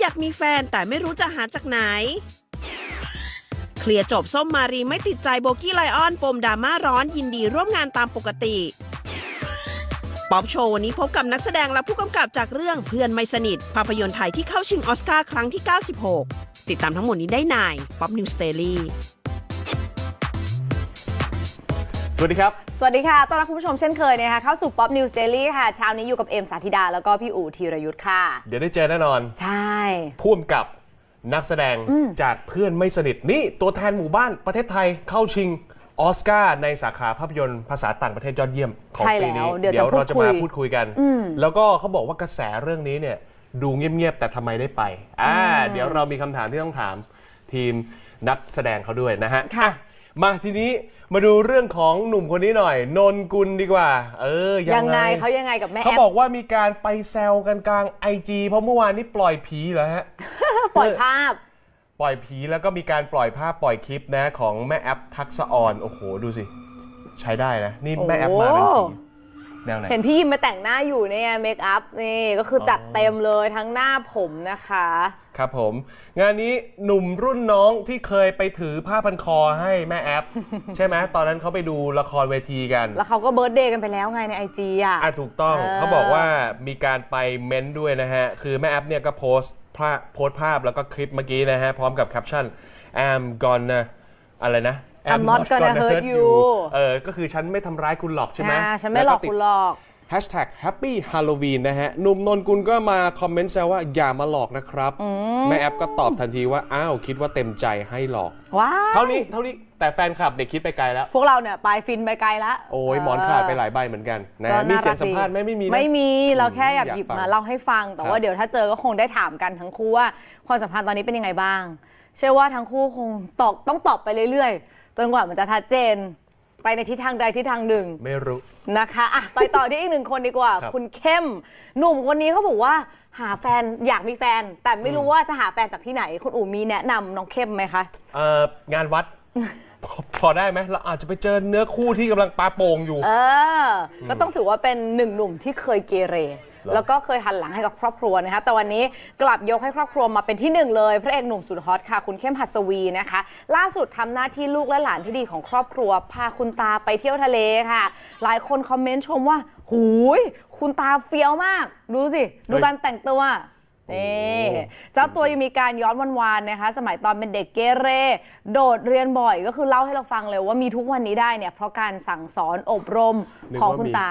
อยากมีแฟนแต่ไม่รู้จะหาจากไหน เคลียร์จบส้มมารีไม่ติดใจโบกี้ไลออนปมดราม่าร้อนยินดีร่วมงานตามปกติ ป๊อปโชว์วันนี้พบกับนักแสดงและผู้กำกับจากเรื่องเพื่อนไม่สนิท ภาพยนตร์ไทยที่เข้าชิงออสการ์ครั้งที่ 96 ติดตามทั้งหมดนี้ได้ในป๊อปนิวสเตอรี่สวัสดีครับ สวัสดีค่ะ ต้อนรับคุณผู้ชมเช่นเคยนะคะเข้าสู่ Pop News Daily ค่ะ เช้านี้อยู่กับเอมสาธิดา แล้วก็พี่อู๋ธีรยุทธ์ค่ะ เดี๋ยวได้เจอแน่นอน ใช่ พ่วมกับนักแสดงจากเพื่อนไม่สนิทนี่ตัวแทนหมู่บ้านประเทศไทยเข้าชิงออสการ์ในสาขาภาพยนตร์ภาษาต่างประเทศยอดเยี่ยมของใช่ปีแล้นี้วเดี๋ยวจะเราจะมาพูพูดดคุคุยยกัน แล้วก็เขาบอกว่ากระแสเรื่องนี้เนี่ยดูเงียบๆแต่ทำไมได้ไปอ่าเดี๋ยวเรามีคำถามที่ต้องถามทีม นักแสดงเขาด้วยนะฮะค่ะ อะมาทีนี้มาดูเรื่องของหนุ่มคนนี้หน่อย นนกุลดีกว่า เออ ยังไงเขายังไงกับแม่เขาแอปบอกว่ามีการไปแซวกันกลางไอจีเพราะเมื่อวานนี้ปล่อยผีเหรอฮะ ปล่อยภาพ ปล่อยผีแล้วก็มีการปล่อยภาพปล่อยคลิปนะของแม่แอปทักษะออน โอ้โห ดูสิ ใช้ได้นะ นี่แม่แอปมาเป็นผีแนวไหน เห็นพี่ยิมมาแต่งหน้าอยู่เนี่ยเมคอัพนี่ก็คือจัดเต็มเลยทั้งหน้าผมนะคะ ครับผม งานนี้หนุ่มรุ่นน้องที่เคยไปถือผ้าพันคอให้แม่แอป ใช่ไหมตอนนั้นเขาไปดูละครเวทีกัน แล้วเขาก็เบิร์ดเดย์กันไปแล้วไงในไอจีอะอะถูกต้องเออเขาบอกว่ามีการไปเม้นต์ด้วยนะฮะ คือแม่แอปเนี่ยก็โพสต์ภาพโพสต์ภาพแล้วก็คลิปเมื่อกี้นะฮะ พร้อมกับแคปชั่น I'm gonna อะไรนะ I'm not gonna hurt you เออ ก็คือฉันไม่ทำร้ายคุณหรอกใช่ไหมอ่าฉันไม่หลอกคุณหรอก แฮชแท็ก Happy Halloween นะฮะหนุ่มนนกุลก็มาคอมเมนต์แซวว่าอย่ามาหลอกนะครับ แม่แอปก็ตอบทันทีว่า อ้าว คิดว่าเต็มใจให้หลอก ว้าวเท่านี้เท่านี้แต่แฟนคลับเด็กคิดไปไกลแล้ว พวกเราเนี่ยไปฟินไปไกลละโอ้ยหมอนขาดไปหลายใบเหมือนกันนะก็มีน่าเสียรังกสัมดีภาษณ์ไหมไม่มีนะไม่มีเราแค่อยากอยากหยิบฟังมาเล่าให้ฟัง แต่ครัว่าบเดี๋ยวถ้าเจอก็คงได้ถามกันทั้งคู่ว่าความสัมพันธ์ตอนนี้เป็นยังไงบ้าง เชื่อว่าทั้งคู่คงตอบต้องตอบไปเรื่อยๆจนกว่ามันจะชัดเจน ไปในทิศทางใดทิศทางหนึ่งไม่รู้ นะคะอะไปต่อที่อีกหนึ่งคนดีกว่า ครับคุณเข้ม หนุ่มคนนี้เขาบอกว่า หาแฟนอยากมีแฟน แต่ไม่รู้ว่าจะหาแฟนจากที่ไหน คุณอู๋มีแนะนำน้องเข้มไหมคะ เอ่องานวัด พอพอได้ไหมเราอาจจะไปเจอเนื้อคู่ที่กำลังปาโป่งอยู่ เออก็ต้องถือว่าเป็นหนึ่งหนุ่มที่เคยเกเรหรอแล้วก็เคยหันหลังให้กับครอบครัวนะคะ แต่วันนี้กลับยกให้ครอบครัวมาเป็นที่หนึ่งเลย พระเอกหนุ่มสุดฮอตค่ะ คุณเข้มหัสวีนะคะ ล่าสุดทำหน้าที่ลูกและหลานที่ดีของครอบครัว พาคุณตาไปเที่ยวทะเลค่ะ หลายคนคอมเมนต์ชมว่า หูย คุณตาเฟี้ยวมาก ดูสิ ดูการแต่งตัว นี่โอ้เจ้าตัวยังมีการย้อนวันวานๆนะคะ สมัยตอนเป็นเด็กเกเร โดดเรียนบ่อยก็คือเล่าให้เราฟังเลยว่ามีทุกวันนี้ได้เนี่ยเพราะการสั่งสอนอบรมนึกของว่าคุณมีตา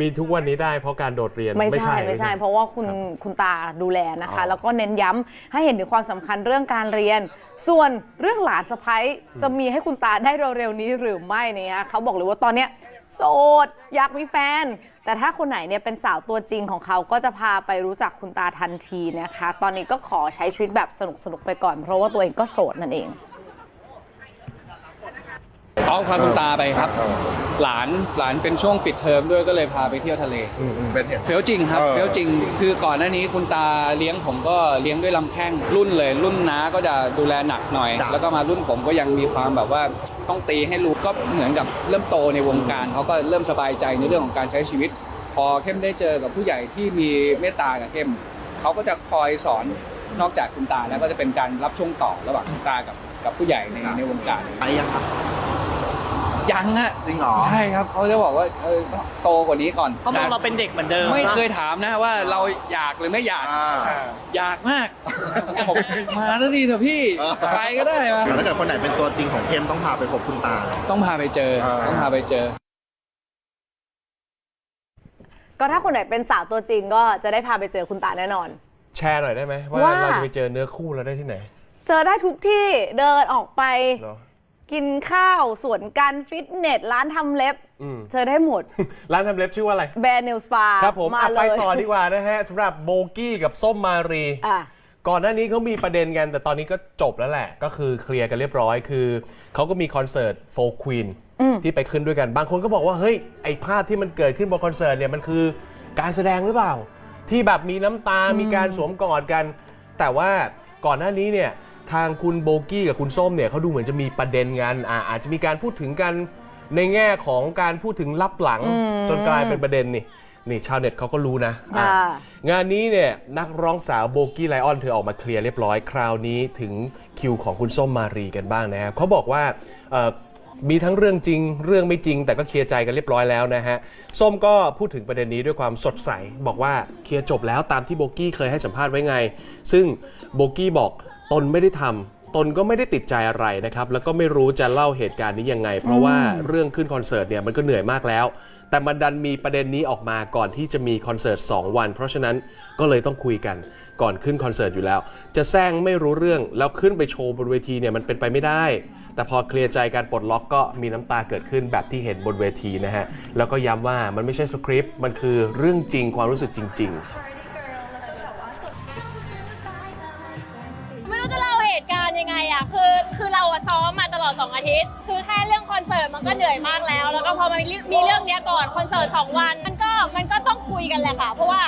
มีทุกวันนี้ได้เพราะการโดดเรียน ไม่ใช่ไม่ใช่ เพราะว่าคุณคุณตาดูแลนะคะอ๋อแล้วก็เน้นย้ำให้เห็นถึงความสำคัญเรื่องการเรียน ส่วนเรื่องหลานสะพ้ยจะมีให้คุณตาได้เร็วๆนี้หรือไม่เนี่ยเขาบอกเลยว่าตอนเนี้ยโสดอยากมีแฟน แต่ถ้าคนไหนเนี่ยเป็นสาวตัวจริงของเขาก็จะพาไปรู้จักคุณตาทันทีนะคะ ตอนนี้ก็ขอใช้ชีวิตแบบสนุกๆไปก่อน เพราะว่าตัวเองก็โสดนั่นเอง เอาพาคุณตาไปครับ หลานหลานเป็นช่วงปิดเทอมด้วยก็เลยพาไปเที่ยวทะเลอืมอืมเป็นเหตุเฟี้ยวจริงครับเออ เฟี้ยวจริง คือก่อนหน้านี้คุณตาเลี้ยงผมก็เลี้ยงด้วยลำแข้งรุ่นเลย รุ่นน้าก็จะดูแลหนักหน่อย แล้วก็มารุ่นผมก็ยังมีความแบบว่าต้องตีให้รู้ก็เหมือนกับเริ่มโตในวงการเขาก็เริ่มสบายใจในเรื่องของการใช้ชีวิต พอเข้มได้เจอกับผู้ใหญ่ที่มีเมตตากับเข้มเขาก็จะคอยสอนนอกจากคุณตาแล้วก็จะเป็นการรับช่วงต่อระหว่างคุณตากับกับผู้ใหญ่ในในวงการ ไปยังครับ ยังอะจริงเหรอ ใช่ครับเขาจะบอกว่าเออต้องโตกว่านี้ก่อนเขามองเราเป็นเด็กเหมือนเดิมไม่เคยถามนะว่าเราอยากหรือไม่อยากอ่าอยากมากผมมาแล้วดีเถอะพี่เออใครก็ได้มาแต่ถ้าเกิดคนไหนเป็นตัวจริงของเข้มต้องพาไปพบคุณตา ต้องพาไปเจออ่าต้องพาไปเจอก็ถ้าคนไหนเป็นสาวตัวจริงก็จะได้พาไปเจอคุณตาแน่นอน แชร์หน่อยได้ไหมว่าว่าเราจะไปเจอเนื้อคู่เราได้ที่ไหน เจอได้ทุกที่เดินออกไปเนาะ กินข้าวสวนการฟิตเนส ร้านทำเล็บอืม เจอได้หมด ร้านทำเล็บชื่อว่าอะไร แบรนด์นิวสปาครับผมมาอะเลไปยต่อดีกว่านะฮะสำหรับโบกี้กับส้มมารี อะ ก่อนหน้านี้เขามีประเด็นกัน แต่ตอนนี้ก็จบแล้วแหละ ก็คือเคลียร์กันเรียบร้อย คือเขาก็มีคอนเสิร์ตโฟควีนที่ไปขึ้นด้วยกัน บางคนก็บอกว่า เฮ้ย ไอภาพที่มันเกิดขึ้นบนคอนเสิร์ตเนี่ยมันคือการแสดงหรือเปล่า ที่แบบมีน้ำตา มีการสวมกอดกัน แต่ว่าก่อนหน้านี้เนี่ย ทางคุณโบกี้กับคุณส้มเนี่ยเขาดูเหมือนจะมีประเด็นกันอ่าอาจจะมีการพูดถึงกันในแง่ของการพูดถึงลับหลัง จนกลายเป็นประเด็นนี่นี่ชาวเน็ตเขาก็รู้นะค่ะอะงานนี้เนี่ยนักร้องสาวโบกี้ไลออนเธอออกมาเคลียร์เรียบร้อยคราวนี้ถึงคิวของคุณส้มมารีกันบ้างนะครับเขาบอกว่าเอ่อมีทั้งเรื่องจริง เรื่องไม่จริง แต่ก็เคลียร์ใจกันเรียบร้อยแล้วนะฮะ ส้มก็พูดถึงประเด็นนี้ด้วยความสดใส บอกว่าเคลียร์จบแล้วตามที่โบกี้เคยให้สัมภาษณ์ไว้ไง ซึ่งโบกี้บอก ตนไม่ได้ทำตนก็ไม่ได้ติดใจอะไรนะครับ แล้วก็ไม่รู้จะเล่าเหตุการณ์นี้ยังไง เพราะว่าเรื่องขึ้นคอนเสิร์ตเนี่ยมันก็เหนื่อยมากแล้ว แต่มันดันมีประเด็นนี้ออกมาก่อนที่จะมีคอนเสิร์ต2วัน เพราะฉะนั้นก็เลยต้องคุยกันก่อนขึ้นคอนเสิร์ตอยู่แล้ว จะแซงไม่รู้เรื่องแล้วขึ้นไปโชว์บนเวทีเนี่ยมันเป็นไปไม่ได้ แต่พอเคลียร์ใจการปลดล็อกก็มีน้ำตาเกิดขึ้นแบบที่เห็นบนเวทีนะฮะแล้วก็ย้ำว่ามันไม่ใช่สคริปต์มันคือเรื่องจริงความรู้สึกจริง ๆ ตุการณ์ยังไงอะคือคือเราอะซ้อมมาตลอด 2 อาทิตย์ คือแค่เรื่องคอนเสิร์ตมันก็เหนื่อยมากแล้ว แล้วก็พอมันมีเรื่องเนี้ยก่อนคอนเสิร์ต2วัน มันก็มันก็ต้องคุยกันแหละค่ะ เพราะว่า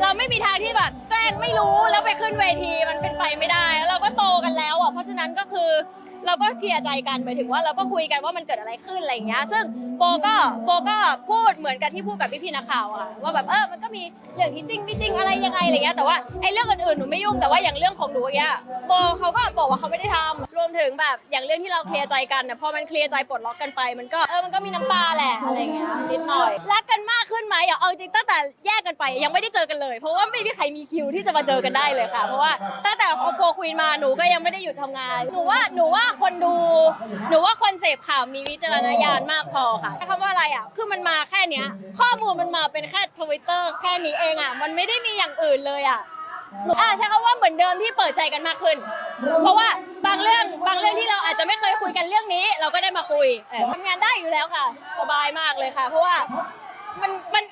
เราไม่มีทางที่แบบแกล้งไม่รู้แล้วไปขึ้นเวทีมันเป็นไปไม่ได้ แล้วเราก็โตกันแล้วอะเพราะฉะนั้นก็คือ เราก็เคลียร์ใจกันหมายถึงว่าเราก็คุยกันว่ามันเกิดอะไรขึ้นอะไรอย่างเงี้ย ซึ่งโบก็โบก็พูดเหมือนกับที่พูดกับพี่พี่ๆนักข่าวอะค่ะว่าแบบเออมันก็มีเรื่องที่จริงไม่จริงอะไรยังไงอะไรเงี้ยแต่ว่าไอ้เรื่องอื่นๆหนูไม่ยุ่งแต่ว่าอย่างเรื่องของหนูอย่างเงี้ยโบเขาก็บอกว่าเขาไม่ได้ทำรวมถึงแบบอย่างเรื่องที่เราเคลียร์ใจกันเนี่ยพอมันเคลียร์ใจปลดล็อกกันไป มันก็เออมันก็มีน้ำตาแหละอะไรเงี้ยนิดหน่อยรักกันมากขึ้นไหมอะเอาจริงตั้งแต่แยกกันไปยังไม่ได้เจอกันเลย เพราะว่าไม่มีใครมีคิวที่จะมาเจอกันได้เลยค่ะ เพราะว่าตั้งแต่ครอบครัวควีนมาหนูก็ยังไม่ได้หยุดทำงานหนูว่าหนูว่าคนดู หนูว่าคนเสพข่าวมีวิจารณญาณมากพอค่ะใช้คำว่าอะไรอะ คือมันมาแค่เนี้ย ข้อมูลมันมาเป็นแค่ทวิตเตอร์แค่นี้เองอะ มันไม่ได้มีอย่างอื่นเลยอะอะใช้คำว่าเหมือนเดิมที่เปิดใจกันมากขึ้น เพราะว่าบางเรื่องบางเรื่องที่เราอาจจะไม่เคยคุยกันเรื่องนี้ เราก็ได้มาคุยทำงานได้อยู่แล้วค่ะสบายมากเลยค่ะ เพราะว่ามันมัน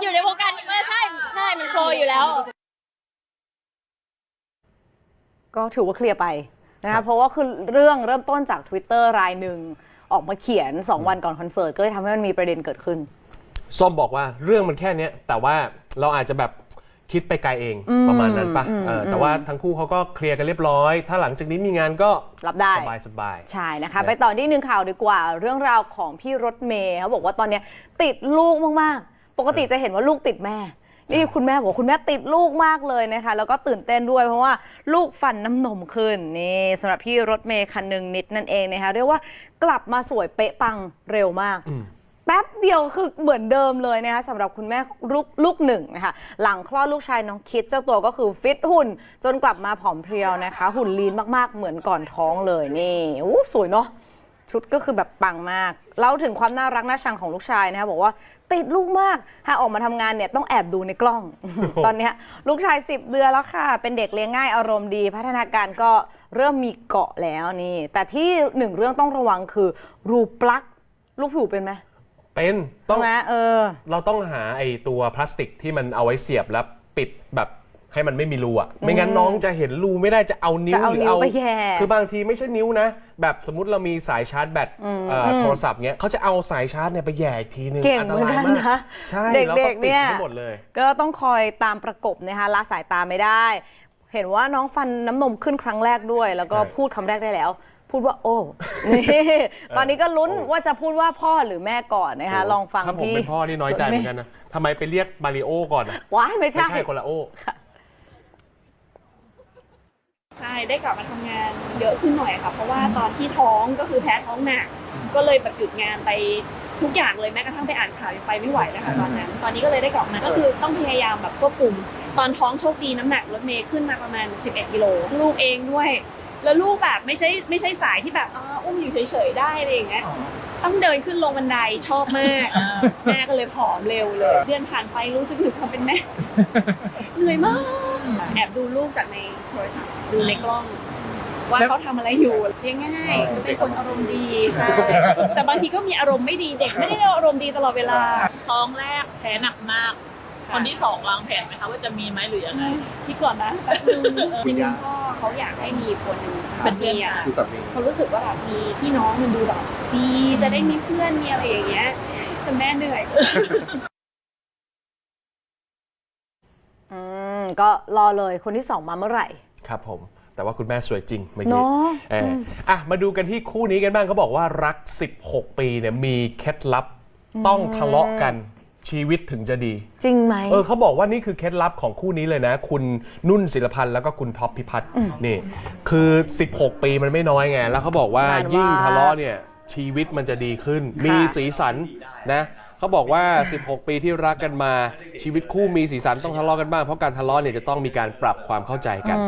อยู่ในวงการเออใช่ใช่มันโปรอยู่แล้ว ก็ถือว่าเคลียร์ไป นะคะเพราะว่าคือเรื่องเริ่มต้นจาก Twitter รายหนึ่งออกมาเขียน 2 วันก่อนคอนเสิร์ตก็เลยทำให้มันมีประเด็นเกิดขึ้น ส้มบอกว่าเรื่องมันแค่เนี้ยแต่ว่าเราอาจจะแบบคิดไปไกลเองประมาณนั้นปะเออแต่ว่าทั้งคู่เขาก็เคลียร์กันเรียบร้อย ถ้าหลังจากนี้มีงานก็รับได้ สบายสบายใช่นะคะนะไปต่อที่หนึ่งข่าวดีกว่า เรื่องราวของพี่รถเมย์เขาบอกว่าตอนเนี้ยติดลูกมากๆ ปกติจะเห็นว่าลูกติดแม่ นี่คุณแม่บอกว่าคุณแม่ติดลูกมากเลยนะคะ แล้วก็ตื่นเต้นด้วยเพราะว่าลูกฟันน้ำนมขึ้นนี่สำหรับพี่รถเมย์คันหนึ่งนิดนั่นเองนะคะเรียกว่ากลับมาสวยเป๊ะปังเร็วมาก แป๊บเดียวคือเหมือนเดิมเลยนะคะสำหรับคุณแม่ลูกลูกหนึ่งนะคะหลังคลอดลูกชายน้องคิดเจ้าตัวก็คือฟิตหุ่น จนกลับมาผอมเพรียวนะคะ หุ่นลีนมากๆเหมือนก่อนท้องเลยนี่อู้สวยเนาะชุดก็คือแบบปังมากเล่าถึงความน่ารักน่าชังของลูกชายนะคะบอกว่า ติดลูกมาก ถ้าออกมาทำงานเนี่ยต้องแอบดูในกล้อง ตอนเนี้ยลูกชาย 10 เดือนแล้วค่ะ เป็นเด็กเลี้ยงง่ายอารมณ์ดี พัฒนาการก็เริ่มมีเกาะแล้วนี่ แต่ที่หนึ่งเรื่องต้องระวังคือ รูปลั๊กลูกผิวเป็นไหมเป็นต้ใช่องไหมเออ เราต้องหาไอ้ตัวพลาสติกที่มันเอาไว้เสียบแล้วปิดแบบ ให้มันไม่มีรูอะไม่งั้นน้องจะเห็นรูไม่ได้จะเอานิ้วจะเอาหรือนิ้วเอาไปแย่คือบางทีไม่ใช่นิ้วนะ แบบสมมติเรามีสายชาร์จแบตเอ่ออโทรศัพท์เนี้ยเขาจะเอาสายชาร์จเนี่ยไปแย่อีกทีนึงเก่งอันตเหมือนรายกันมากนะใช่เด็กเราๆต้องปิดเนี่ยให้หมดเลยก็ต้องคอยตามประกบนะคะละสายตาไม่ได้ เห็นว่าน้องฟันน้ำนมขึ้นครั้งแรกด้วย แล้วก็ใช่พูดคำแรกได้แล้วพูดว่าโอ้ นี่ ตอนนี้ก็ลุ้นโอ้ว่าจะพูดว่าพ่อหรือแม่ก่อนนะคะ ลองฟังถ้าผมพี่เป็นพ่อนี่น้อยใจเหมือนกันนะทำไมไปเรียกมาริโอก่อนอะว้ายไม่ไม่ใช่ใช่คนละโอ ใช่ได้กลับมาทำงานเยอะขึ้นหน่อยค่ะเพราะว่าตอนที่ท้องก็คือแพ้ท้องหนักก็เลยแบบหยุดงานไปทุกอย่างเลยแม้กระทั่งไปอ่านข่าวยังไปไม่ไหวนะคะตอนนั้น ตอนนี้ก็เลยได้กลับมาก็คือต้องพยายามแบบควบคุม ตอนท้องโชคดีน้ำหนักรถเมย์ขึ้นมาประมาณ 11 กิโลลูกเองด้วย แล้วลูกแบบไม่ใช่ไม่ใช่สายที่แบบอ่าอุ้มอยู่เฉยๆได้อะไรอย่างเงี้ยต้องเดินขึ้นลงบันไดชอบมากแม่ก็เลยผอมเร็วเลย เดือนผ่านไปรู้สึกถึงความเป็นแม่เหนื่อยมาก แอบดูลูกจากในโทรศัพท์ดูในกล้อง ว่าเขาทำอะไรอยู่เลี้ยงง่ายก็เป็นคนอารมณ์ดีใช่แต่บางทีก็มีอารมณ์ไม่ดีเด็กไม่ได้อารมณ์ดีตลอดเวลา ท้องแรกแผลหนักมาก คนที่สองวางแผนไหมคะว่าจะมีไหมหรือยังไงคิดก่อนนะแป๊บนึงจริงๆพ่อเขาอยากให้มีคนสามีอะคือสามีเขารู้สึกว่าแบบมีพี่น้องมันดูแบบดีจะได้มีเพื่อนมีอะไรอย่างเงี้ยแต่แม่เหนื่อย อืม ก็รอเลยคนที่สองมาเมื่อไหร่ ครับผม แต่ว่าคุณแม่สวยจริงเมื่อกี้เนาะเอออะมาดูกันที่คู่นี้กันบ้างเขาบอกว่ารัก 16 ปีเนี่ยมีเคล็ดลับต้องทะเลาะกันชีวิตถึงจะดี จริงไหม เออเขาบอกว่านี่คือเคล็ดลับของคู่นี้เลยนะ คุณนุ่นศิลพันธ์แล้วก็คุณท็อปพิพัฒน์นี่ คือ 16 ปีมันไม่น้อยไง แล้วเขาบอกว่านานมากยิ่งทะเลาะเนี่ย ชีวิตมันจะดีขึ้น มีสีสันนะเขาบอกว่า 16 ปีที่รักกันมา ชีวิตคู่มีสีสันต้องทะเลาะกันบ้างเพราะการทะเลาะเนี่ยจะต้องมีการปรับความเข้าใจกัน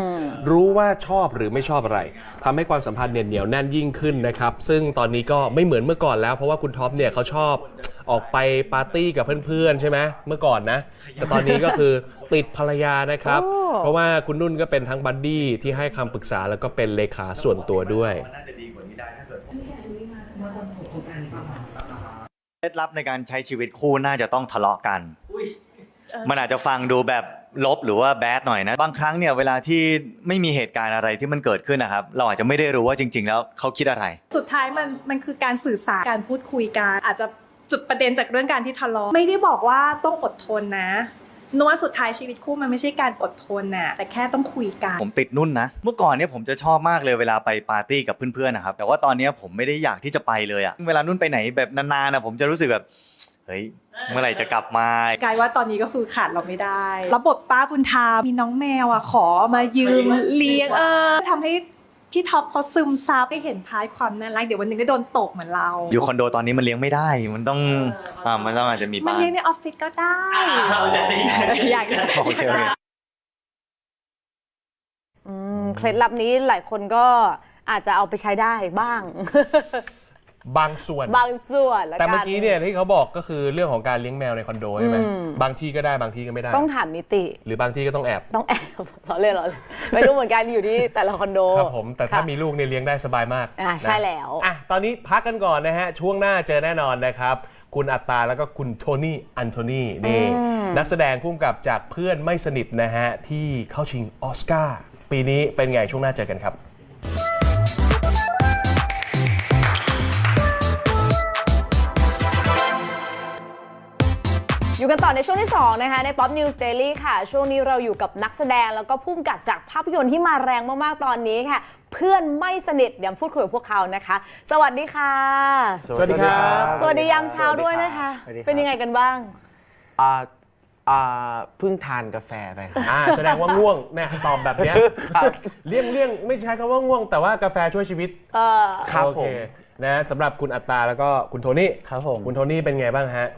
รู้ว่าชอบหรือไม่ชอบอะไรทำให้ความสัมพันธ์เนี่ยเหนียวแน่นยิ่งขึ้นนะครับซึ่งตอนนี้ก็ไม่เหมือนเมื่อก่อนแล้วเพราะว่าคุณท็อปเนี่ยเขาชอบออกไปปาร์ตี้กับเพื่อนๆ ใช่ไหมเมื่อก่อนนะ แต่ตอนนี้ก็คือติดภรรยานะครับโอ้เพราะว่าคุณนุ่นก็เป็นทั้งบัดดี้ที่ให้คำปรึกษาแล้วก็เป็นเลขาส่วนตัวด้วย เคล็ดลับในการใช้ชีวิตคู่น่าจะต้องทะเลาะกัน มันอาจจะฟังดูแบบลบหรือว่าแบดหน่อยนะ บางครั้งเนี่ยเวลาที่ไม่มีเหตุการณ์อะไรที่มันเกิดขึ้นนะครับ เราอาจจะไม่ได้รู้ว่าจริง ๆ แล้วเขาคิดอะไร สุดท้ายมันมันคือการสื่อสาร การพูดคุยกัน อาจจะจุดประเด็นจากเรื่องการที่ทะเลาะ ไม่ได้บอกว่าต้องอดทนนะ นกว่าสุดท้ายชีวิตคู่มันไม่ใช่การอดทนน่ะแต่แค่ต้องคุยกัน ผมติดนุ่นนะ เมื่อก่อนเนี่ยผมจะชอบมากเลยเวลาไปปาร์ตี้กับเพื่อนๆนะครับ แต่ว่าตอนเนี้ยผมไม่ได้อยากที่จะไปเลยอะเวลานุ่นไปไหนแบบนานๆนะผมจะรู้สึกแบบเฮ้ยเมื่อไหร่จะกลับมากลายว่าตอนนี้ก็คือขาดเราไม่ได้รับบทป้าบุญธรรมมีน้องแมวอะขอมายืมเลี้ยงเออทำให้ พี่ท็อปเขาซึมซับไปเห็นพาร์ทความน่ารักเดี๋ยววันหนึงก็โดนตกเหมือนเรา อยู่คอนโดตอนนี้มันเลี้ยงไม่ได้ มันต้องอ่ามันต้องอาจจะมีมันบ้างเลี้ยงในออฟฟิศก็ได้อยากโอเคโอเค อืมเคล็ดลับนี้หลายคนก็อาจจะเอาไปใช้ได้บ้าง บางส่วน บางส่วนละแต่เมื่อกี้เนี่ยที่เขาบอกก็คือเรื่องของการเลี้ยงแมวในคอนโดใช่ไหมอืม บางที่ก็ได้บางที่ก็ไม่ได้ ต้องถามนิติ หรือบางที่ก็ต้องแอบ ต้องแอบเราเล่นเหรอไม่รู้เหมือนกันอยู่ที่แต่ละคอนโดครับผมแต่ถ้าค่ะ มีลูกเนี่ยเลี้ยงได้สบายมากอ่านะใช่แล้ว อะตอนนี้พักกันก่อนนะฮะ ช่วงหน้าเจอแน่นอนนะครับ คุณอัตตาแล้วก็คุณโทนี่อันโทนีนี่อืมนักแสดงพุ่มกับจากเพื่อนไม่สนิทนะฮะ ที่เข้าชิงออสการ์ปีนี้เป็นไงช่วงหน้าเจอกันครับ อยู่กันต่อในช่วงที่ 2 นะคะ ใน Pop News Daily ค่ะ ช่วงนี้เราอยู่กับนักแสดงแล้วก็พุ่มกับจากภาพยนตร์ที่มาแรงมาก ๆ ตอนนี้ค่ะ เพื่อนไม่สนิทเดี๋ยวพูดคุยกับพวกเขานะคะ สวัสดีค่ะ สวัสดีครับ สวัสดียามเช้าด้วยนะคะ สวัสดีครับ เป็นยังไงกันบ้าง อ่าอ่าเพิ่งทานกาแฟไปครับอ่าแสดงว่าง่วงเนี่ยตอบแบบเนี้ยเลี่ยงเลี่ยงไม่ใช้คำว่าง่วง แต่ว่ากาแฟช่วยชีวิตเออ ครับโอเคผมนะสำหรับคุณอัตตาแล้วก็คุณโทนี่ครับผม คุณโทนี่เป็นไงบ้างฮะ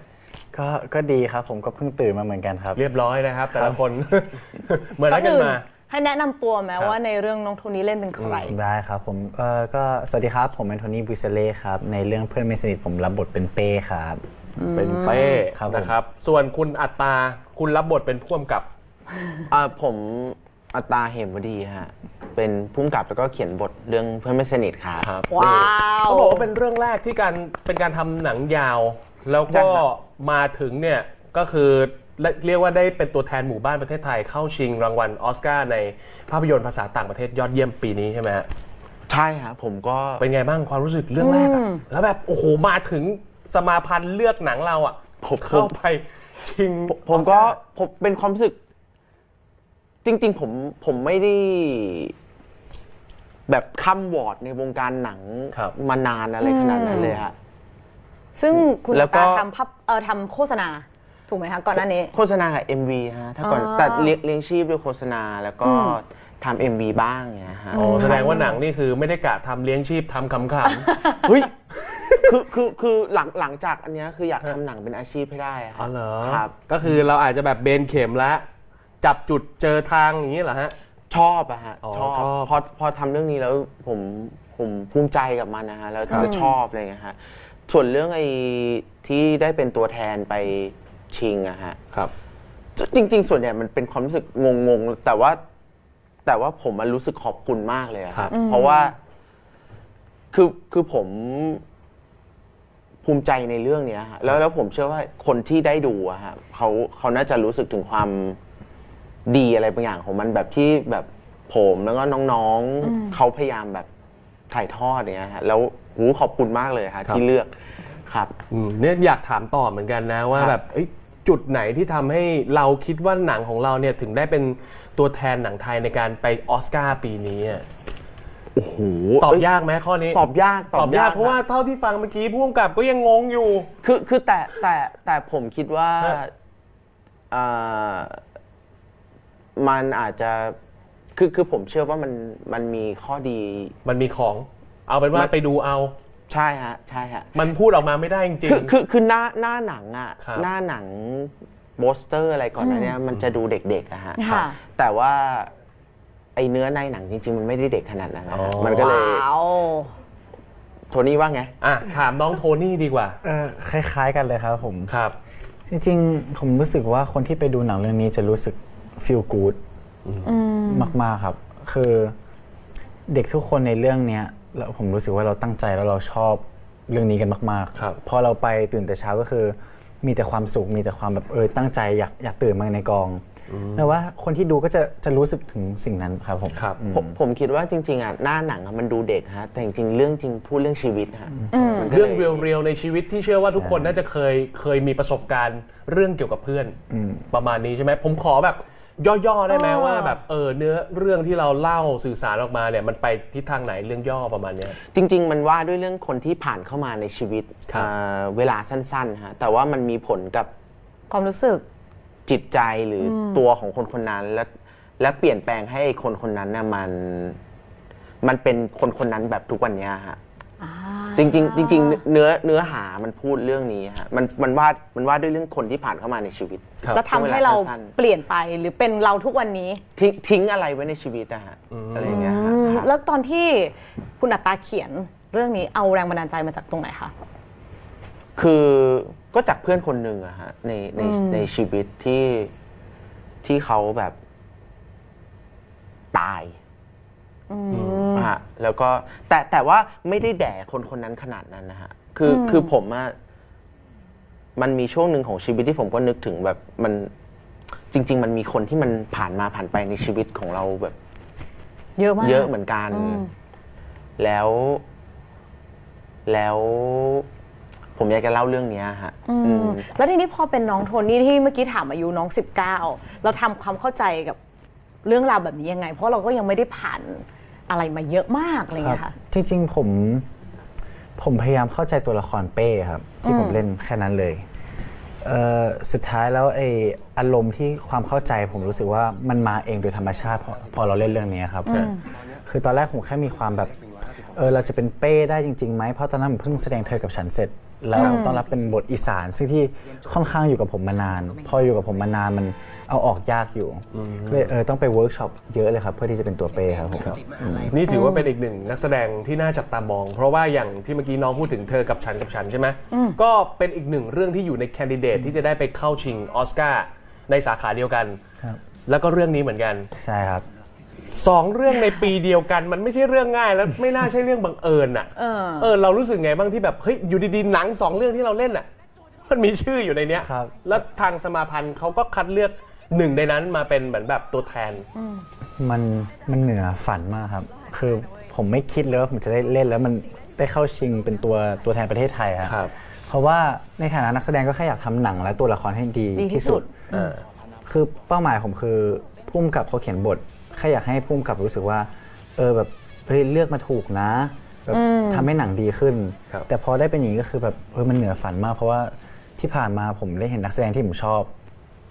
ก็ก็ดีครับผมก็เพิ่งตื่นมาเหมือนกันครับ เรียบร้อยนะครับ แต่ครัละบคน เหมือนรักกันมา ให้แนะนำตัวไหมครับว่าในเรื่องน้องโทนี้เล่นเป็นใคร ได้ครับผมเอ่อก็สวัสดีครับผมเป็นโทนี่บุยเซเล่ครับ ในเรื่องเพื่อนไม่สนิทผมรับบทเป็นเป้ครับ เป็นเป้ครับผม นะครับ ส่วนคุณอัตตาคุณรับบทเป็นพ่วงกับ อ่าผมอัตราเหมวดีฮะ เป็นผู้กำกับแล้วก็เขียนบทเรื่องเพื่อนไม่สนิทครับครับว้าวเขาบอกว่าเป็นเรื่องแรกที่การเป็นการทำหนังยาว แล้วก็ใช่ครับ มาถึงเนี่ยก็คือเรียกว่าได้เป็นตัวแทนหมู่บ้านประเทศไทยเข้าชิงรางวัลออสการ์ในภาพยนตร์ภาษาต่างประเทศยอดเยี่ยมปีนี้ใช่ไหมฮะใช่ครับผมก็เป็นไงบ้างความรู้สึกเรื่องแรกอะแล้วแบบโอ้โหมาถึงสมาพันธ์เลือกหนังเราอะผมเข้าไปชิงผมผมก็ผมเป็นความรู้สึก จริง ๆ ผมผมไม่ได้ แบบค้ำวอร์ดในวงการหนังครับมานานอะไรขนาดนั้นเลยฮะ ซึ่งคุณแล้วก็ ตาทำพับเออทำโฆษณา ถูกไหมคะ ก่อนหน้านี้ โฆษณากับ MV ฮะถ้าก่อนอ๋อ แต่เลี้ยงเลี้ยงชีพด้วยโฆษณาแล้วก็อืมทำ MV บ้างอย่างเงี้ยฮะโอ้แสดงว่าหนังนี่คือไม่ได้กะทำเลี้ยงชีพทำขำ เฮ้ย คือ คือ คือ หลัง หลังจากอันเนี้ยคืออยากทำหนังเป็นอาชีพให้ได้อะๆ อ๋อเหรอครับ ก็คือเราอาจจะแบบเบนเข็มแล้ว จับจุดเจอทางอย่างนี้เหรอฮะ ชอบอะฮะ อ๋อชอบ ชอบพอ พอทำเรื่องนี้แล้วผม ผมภูมิใจกับมันนะฮะ แล้วครับจะชอบอะไรเงี้ยฮะ ส่วนเรื่องไอ้ที่ได้เป็นตัวแทนไปชิงอะฮะ ครับ จริง ๆ ส่วนใหญ่มันเป็นความรู้สึกงงๆ แต่ว่า แต่ว่าผมมันรู้สึกขอบคุณมากเลยอะครับ เพราะว่า คือคือผมภูมิใจในเรื่องเนี้ยฮะแล้วแล้วผมเชื่อว่าคนที่ได้ดูอะฮะเขาเขาน่าจะรู้สึกถึงความดีอะไรบางอย่างของมันแบบที่แบบผมแล้วก็น้องๆเขาพยายามแบบถ่ายทอดเนี้ยฮะแล้ว หูขอบคุณมากเลยฮะที่เลือกครับอืมเนี่ยอยากถามต่อเหมือนกันนะว่าครับ แบบเอ้ยจุดไหนที่ทำให้เราคิดว่าหนังของเราเนี่ยถึงได้เป็นตัวแทนหนังไทยในการไปออสการ์ปีนี้อะโอ้โหตอบเอ้ยากไหมข้อนี้ตอบยากตอบยากเพราะว่าเท่าที่ฟังเมื่อกี้ผู้กำกับก็ยังงงอยู่ คือคือแต่แต่แต่ผมคิดว่าฮะอ่ามันอาจจะคือคือผมเชื่อว่ามันมันมีข้อดี มันมีของ เอาเป็นว่ามันไปดูเอา ใช่ฮะใช่ฮะมันพูดออกมาไม่ได้จริง คือคือคือหน้าหน้าหนังอะครับหน้าหนังโบสเตอร์อะไรก่อนหน้าเนี้มันจะดูเด็กๆอะฮะค่ะ แต่ว่าไอเนื้อในหนังจริง ๆ มันไม่ได้เด็กขนาดนั้นนะอ๋อฮะมันก็เลยว้าวโทนี่ว่าไงอะถามน้องโทนี่ดีกว่าเออคล้ายๆกันเลยครับผม ครับ จริงๆ ผมรู้สึกว่าคนที่ไปดูหนังเรื่องนี้จะรู้สึก feel good มากๆครับ คือเด็กทุกคนในเรื่องเนี้ย แล้วผมรู้สึกว่าเราตั้งใจแล้วเราชอบเรื่องนี้กันมากครับๆพอเราไปตื่นแต่เช้าก็คือ มีแต่ความสุขมีแต่ความแบบเออตั้งใจอยากอยากตื่นมาในกองแต่ว่าคนที่ดูก็จะจะรู้สึกถึงสิ่งนั้นครับผมครับอืมผมผมคิดว่าจริงๆอะหน้าหนังอะมันดูเด็กฮะแต่จริงๆเรื่องจริงพูดเรื่องชีวิตฮะมันก็ลยเรื่องเรียวๆในชีวิตที่เชื่อว่าทุกคนน่าจะเคยเคยมีประสบการณ์เรื่องเกี่ยวกับเพื่อนประมาณนี้ใช่ไหมผมขอแบบ ย่อๆได้ไหมอ๋อว่าแบบเออเนื้อเรื่องที่เราเล่าสื่อสารออกมาเนี่ยมันไปทิศทางไหนเรื่องย่อประมาณเนี้ย จริง ๆ มันว่าด้วยเรื่องคนที่ผ่านเข้ามาในชีวิตครับ อ่าเวลาสั้นๆฮะแต่ว่ามันมีผลกับความรู้สึก จิตใจหรืออตัวของคนคนนั้น และและเปลี่ยนแปลงให้คนคนนั้นน่ะมัน มันเป็นคนคนนั้นแบบทุกวันเนี้ยฮะ จริงๆจริงๆเนื้อเนื้อหามันพูดเรื่องนี้ฮะมันมันว่ามันว่าด้วยเรื่องคนที่ผ่านเข้ามาในชีวิตครับก็ทำให้เราช่วงวลสั้นเปลี่ยนไปหรือเป็นเราทุกวันนี้ ๆทิ้งทิ้งอะไรไว้ในชีวิตอะฮะอะไรอย่างเงี้ยฮะอืมครับ แล้วตอนที่คุณอัตตาเขียนเรื่องนี้เอาแรงบันดาลใจมาจากตรงไหนคะคือก็จากเพื่อนคนหนึ่งอะฮะในในในชีวิตที่ที่เขาแบบ ตาย ฮะแล้วก็แต่แต่ว่าไม่ได้แด่คนคนนั้นขนาดนั้นนะฮะคืออคือผมอะมันมีช่วงหนึ่งของชีวิตที่ผมก็นึกถึงแบบมันจริง ๆ มันมีคนที่มันผ่านมาผ่านไปในชีวิตของเราแบบ เยอะมาก เยอะเหมือนกัน อืม แล้ว แล้ว ผมอยากจะเล่าเรื่องเนี้ยฮะอือืมมแล้วทีนี้พอเป็นน้องโทนี่ที่เมื่อกี้ถามอายุน้อง 19 เราทำความเข้าใจกับ เรื่องราวแบบนี้ยังไง เพราะเราก็ยังไม่ได้ผ่านอะไรมาเยอะมากอะไรอย่างเงี้ยครัค่ะบจริงๆผมผมพยายามเข้าใจตัวละครเป้ครับ ที่ผมเล่นแค่นั้นเลยเอ่อสุดท้ายแล้วไออารมณ์ที่ความเข้าใจผมรู้สึกว่ามันมาเองโดยธรรมชาติพอพอเราเล่นเรื่องนี้ครับคือตอนแรกผมแค่มีความแบบเออเราจะเป็นเป้ได้จริงๆไหมเพราะตอนนั้นผมเพิ่งแสดงเธอกับฉันเสร็จ แล้วต้องรับเป็นบทอีสาน ซึ่งที่ค่อนข้างอยู่กับผมมานาน พออยู่กับผมมานานมันเอาออกยากอยู่ก็เลยเออต้องไปเวิร์กช็อปเยอะเลยครับ เพื่อที่จะเป็นตัวเป้ครับผมอืมนี่ถือว่าเป็นอีกหนึ่งนักแสดงที่น่าจับตามอง เพราะว่าอย่างที่เมื่อกี้น้องพูดถึงเธอกับฉันกับฉันใช่ไหมก็เป็นอีกหนึ่งเรื่องที่อยู่ในแคนดิเดตที่จะได้ไปเข้าชิงออสการ์ในสาขาเดียวกันครับแล้วก็เรื่องนี้เหมือนกันใช่ครับ สองเรื่องในปีเดียวกัน มันไม่ใช่เรื่องง่ายแล้วไม่น่าใช่เรื่องบังเอิญอะเออ เออเรารู้สึกไงบ้างที่แบบเฮ้ยอยู่ดีๆหนังสองเรื่องที่เราเล่นอะ มันมีชื่ออยู่ในเนี้ยครับ แล้วทางสมาพันธ์เขาก็คัดเลือกหนึ่งในนั้นมาเป็นเหมือนแบบตัวแทน มันมันเหนือฝันมากครับ คือผมไม่คิดเลยว่าผมจะได้เล่นแล้วมันได้เข้าชิงเป็นตัวตัวแทนประเทศไทยครับครับ เพราะว่าในฐานะนักแสดงก็แค่อยากทำหนังและตัวละครให้ดีดีที่ที่สุสุดดเออคือเป้าหมายผมคือพุ่มกับเขาเขียนบท แค่อยากให้พุ่มกับรู้สึกว่า เออแบบเฮ้ยเลือกมาถูกนะแบบทำให้หนังดีขึ้น ครับ แต่พอได้เป็นอย่างนี้ก็คือแบบเออมันเหนือฝันมาก เพราะว่าที่ผ่านมาผมได้เห็นนักแสดงที่ผมชอบ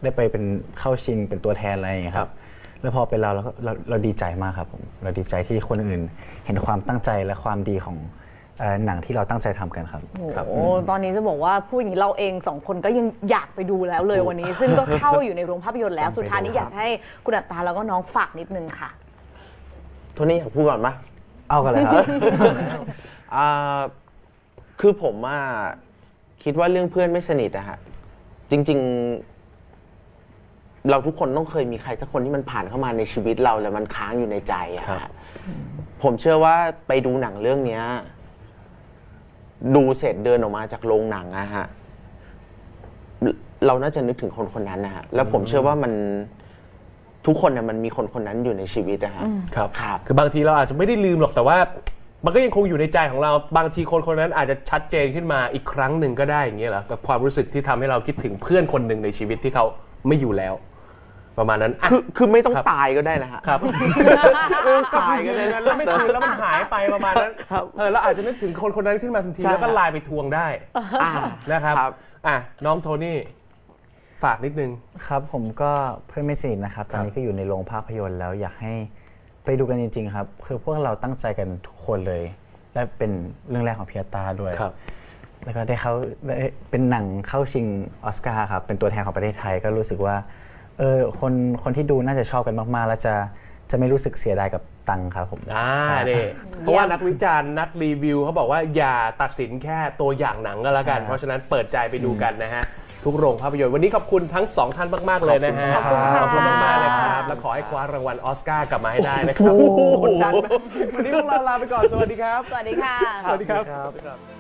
ได้ไปเป็นเข้าชิงเป็นตัวแทนอะไรอย่างเงี้ยครับ แล้วพอเป็นเราเราก็เราเราดีใจมากครับผมเราดีใจที่คนอื่นเห็นความตั้งใจและความดีของเอ่อ หนังที่เราตั้งใจทำกันครับโอ้โหตอนนี้จะบอกว่าพูดอย่างนี้เราเองสองคนก็ยังอยากไปดูแล้วเลยวันนี้ ซึ่งก็เข้าอยู่ในโรงภาพยนตร์แล้ว สุดท้ายนี้อยากจะให้คุณอัตตาแล้วก็น้องฝากนิดนึงค่ะโทนี่อยากพูดก่อนปะเอากันเลยครับอ่าคือผมว่าคิดว่าเรื่องเพื่อนไม่สนิทอะฮะจริง ๆ เราทุกคนต้องเคยมีใครสักคนที่มันผ่านเข้ามาในชีวิตเราแล้วมันค้างอยู่ในใจอะครับฮะผมเชื่อว่าไปดูหนังเรื่องเนี้ย ดูเสร็จเดินออกมาจากโรงหนังอะฮะ เราน่าจะนึกถึงคนคนนั้นนะฮะ แล้วผมเชื่อว่ามันทุกคนน่ะมันมีคนคนนั้นอยู่ในชีวิตอะฮะ ครับ ครับ คือบางทีเราอาจจะไม่ได้ลืมหรอกแต่ว่า มันก็ยังคงอยู่ในใจของเราบางทีคนคนนั้นอาจจะชัดเจนขึ้นมาอีกครั้งหนึ่งก็ได้อย่างเงี้ยเหรอกับความรู้สึกที่ทำให้เราคิดถึงเพื่อนคนหนึ่งในชีวิตที่เขาไม่อยู่แล้ว ประมาณนั้นอะ คือคือไม่ต้องครับ ตายก็ได้นะฮะ ครับไม่ต้องก็ตายคือก็ยืได้นยันแล้วไม่คืนแล้วมันหายไปประมาณนั้นครับเออแล้วอาจจะนึกถึงคนคนนั้นขึ้นมาทันที ใช่ แล้วก็ครับไลน์ไปทวงได้อ่า นะครับครับ อะน้องโทนี่ฝากนิดนึง ครับผมก็เพื่อนไม่สนิทนะครับ ตอนนี้ก็อยู่ในโรงภาพยนตร์แล้วอยากให้ไปดูกันจริง ๆ ครับ คือพวกเราตั้งใจกันทุกคนเลย และเป็นเรื่องแรกของพิยาตาด้วยครับแล้วก็ได้เขาได้เป็นหนังเข้าชิงออสการ์ครับ เป็นตัวแทนของประเทศไทยก็รู้สึกว่า เออคนคนที่ดูน่าจะชอบกันมากๆ แล้วจะจะไม่รู้สึกเสียดายกับตังค์ครับผม อ่านี่เพราะว่านักวิจารณ์นักรีวิวเขาบอกว่าอย่าตัดสินแค่ตัวอย่างหนังก็แล้วกัน ใช่ เพราะฉะนั้นเปิดใจไปดูกันนะฮะ ทุกโรงภาพยนตร์วันนี้ขอบคุณทั้งสองท่านมาก ๆ เลยนะฮะขอบคุณครับขอบคุณมากๆเลยครับ และขอให้คว้ารางวัลออสการ์กลับมาให้ได้นะครับโอ้โหกดดันไหมวันนี้พวกเราลาไปก่อนสวัสดีครับ สวัสดีค่ะ สวัสดีครับ